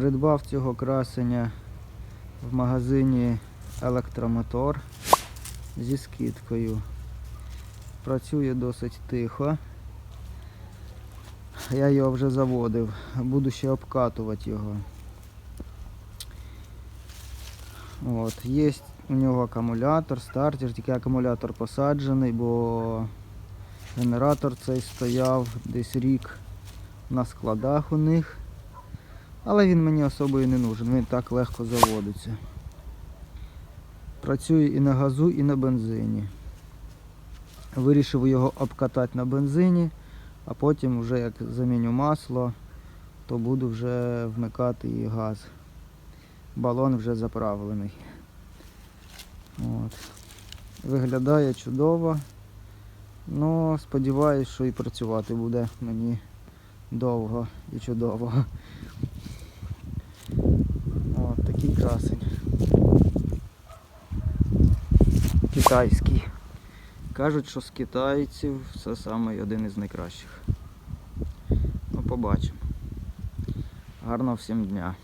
Придбав цього красення в магазині Електромотор зі скидкою. Працює досить тихо. Я його вже заводив, буду ще обкатувати його. От, є у нього акумулятор, стартер, тільки акумулятор посаджений, бо генератор цей стояв десь рік на складах у них. Але він мені особо і не нужен, він так легко заводиться. Працює і на газу, і на бензині. Вирішив його обкатати на бензині, а потім вже як заміню масло, то буду вже вмикати і газ. Балон вже заправлений. От. Виглядає чудово. Ну, сподіваюсь, що і працювати буде мені довго і чудово. Такий красень. Китайський. Кажуть, що з китайців це саме один із найкращих. Ну, побачимо. Гарного всім дня.